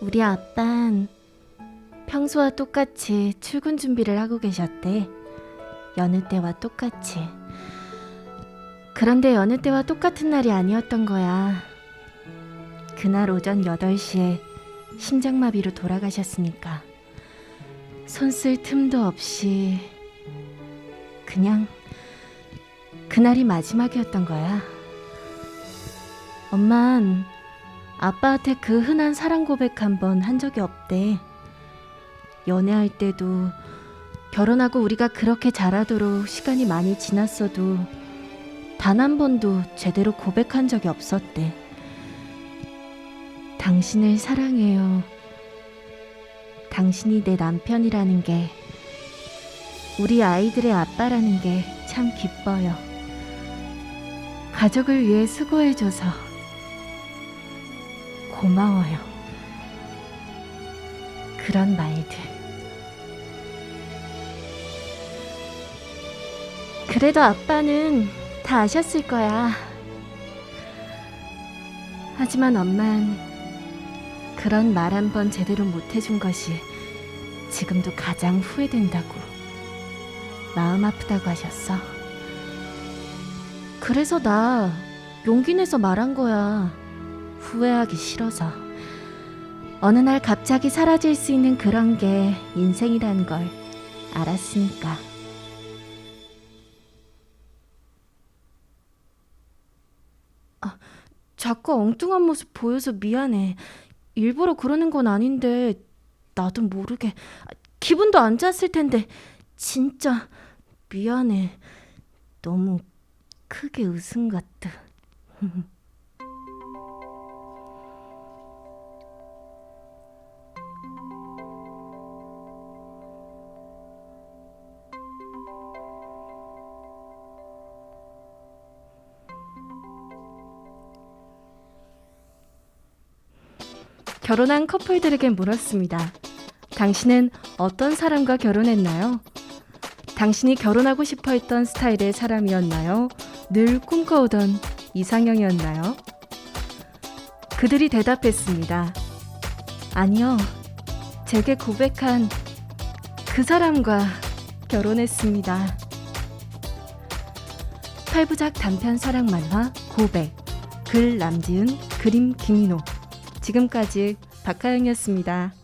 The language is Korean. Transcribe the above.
우리 아빤 평소와 똑같이 출근 준비를 하고 계셨대. 여느 때와 똑같이. 그런데 여느 때와 똑같은 날이 아니었던 거야. 그날 오전 8시에 심장마비로 돌아가셨으니까. 손 쓸 틈도 없이 그냥 그날이 마지막이었던 거야. 엄만 아빠한테 그 흔한 사랑 고백 한 번 한 적이 없대. 연애할 때도 결혼하고 우리가 그렇게 잘하도록 시간이 많이 지났어도 단 한 번도 제대로 고백한 적이 없었대. 당신을 사랑해요. 당신이 내 남편이라는 게 우리 아이들의 아빠라는 게 참 기뻐요. 가족을 위해 수고해줘서 고마워요. 그런 말들. 그래도 아빠는 다 아셨을 거야. 하지만 엄만 그런 말 한 번 제대로 못 해준 것이 지금도 가장 후회된다고. 마음 아프다고 하셨어. 그래서 나 용기 내서 말한 거야. 후회하기 싫어서. 어느 날 갑자기 사라질 수 있는 그런 게 인생이라는 걸 알았으니까. 아, 자꾸 엉뚱한 모습 보여서 미안해. 일부러 그러는 건 아닌데 나도 모르게 기분도 안 좋았을 텐데 진짜 미안해. 너무 크게 웃은 것 같다. 결혼한 커플들에게 물었습니다. 당신은 어떤 사람과 결혼했나요? 당신이 결혼하고 싶어 했던 스타일의 사람이었나요? 늘 꿈꿔오던 이상형이었나요? 그들이 대답했습니다. 아니요. 제게 고백한 그 사람과 결혼했습니다. 팔부작 단편 사랑 만화 고백 글 남지은 그림 김인호 지금까지 박하영이었습니다.